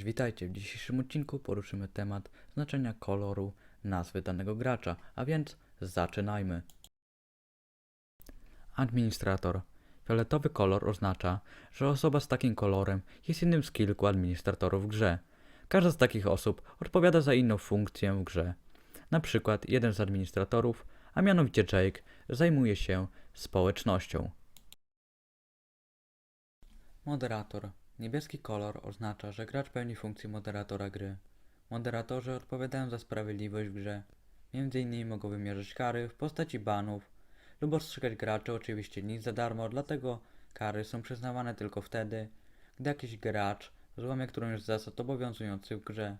Witajcie, w dzisiejszym odcinku poruszymy temat znaczenia koloru nazwy danego gracza, a więc zaczynajmy. Administrator. Fioletowy kolor oznacza, że osoba z takim kolorem jest jednym z kilku administratorów w grze. Każda z takich osób odpowiada za inną funkcję w grze. Na przykład jeden z administratorów, a mianowicie Jake, zajmuje się społecznością. Moderator. Niebieski kolor oznacza, że gracz pełni funkcję moderatora gry. Moderatorzy odpowiadają za sprawiedliwość w grze. Między innymi mogą wymierzyć kary w postaci banów lub ostrzegać graczy, oczywiście nic za darmo, dlatego kary są przyznawane tylko wtedy, gdy jakiś gracz złamie którąś z zasad obowiązujących w grze.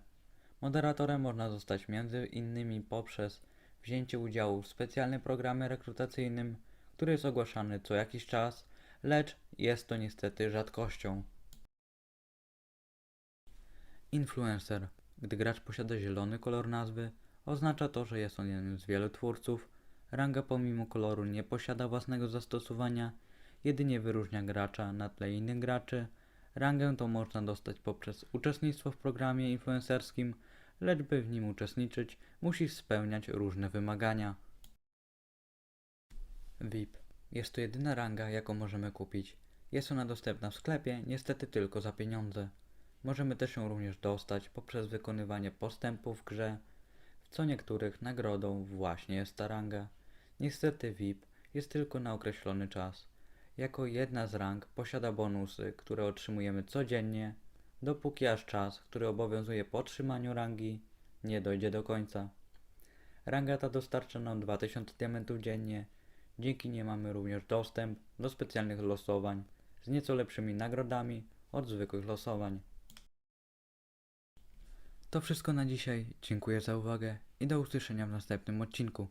Moderatorem można zostać między innymi poprzez wzięcie udziału w specjalnym programie rekrutacyjnym, który jest ogłaszany co jakiś czas, lecz jest to niestety rzadkością. Influencer. Gdy gracz posiada zielony kolor nazwy, oznacza to, że jest on jednym z wielu twórców. Ranga pomimo koloru nie posiada własnego zastosowania, jedynie wyróżnia gracza na tle innych graczy. Rangę to można dostać poprzez uczestnictwo w programie influencerskim, lecz by w nim uczestniczyć, musi spełniać różne wymagania. VIP. Jest to jedyna ranga, jaką możemy kupić. Jest ona dostępna w sklepie, niestety tylko za pieniądze. Możemy też ją również dostać poprzez wykonywanie postępów w grze, w co niektórych nagrodą właśnie jest ta ranga. Niestety VIP jest tylko na określony czas. Jako jedna z rang posiada bonusy, które otrzymujemy codziennie, dopóki aż czas, który obowiązuje po otrzymaniu rangi, nie dojdzie do końca. Ranga ta dostarcza nam 2000 diamentów dziennie, dzięki niej mamy również dostęp do specjalnych losowań z nieco lepszymi nagrodami od zwykłych losowań. To wszystko na dzisiaj. Dziękuję za uwagę i do usłyszenia w następnym odcinku.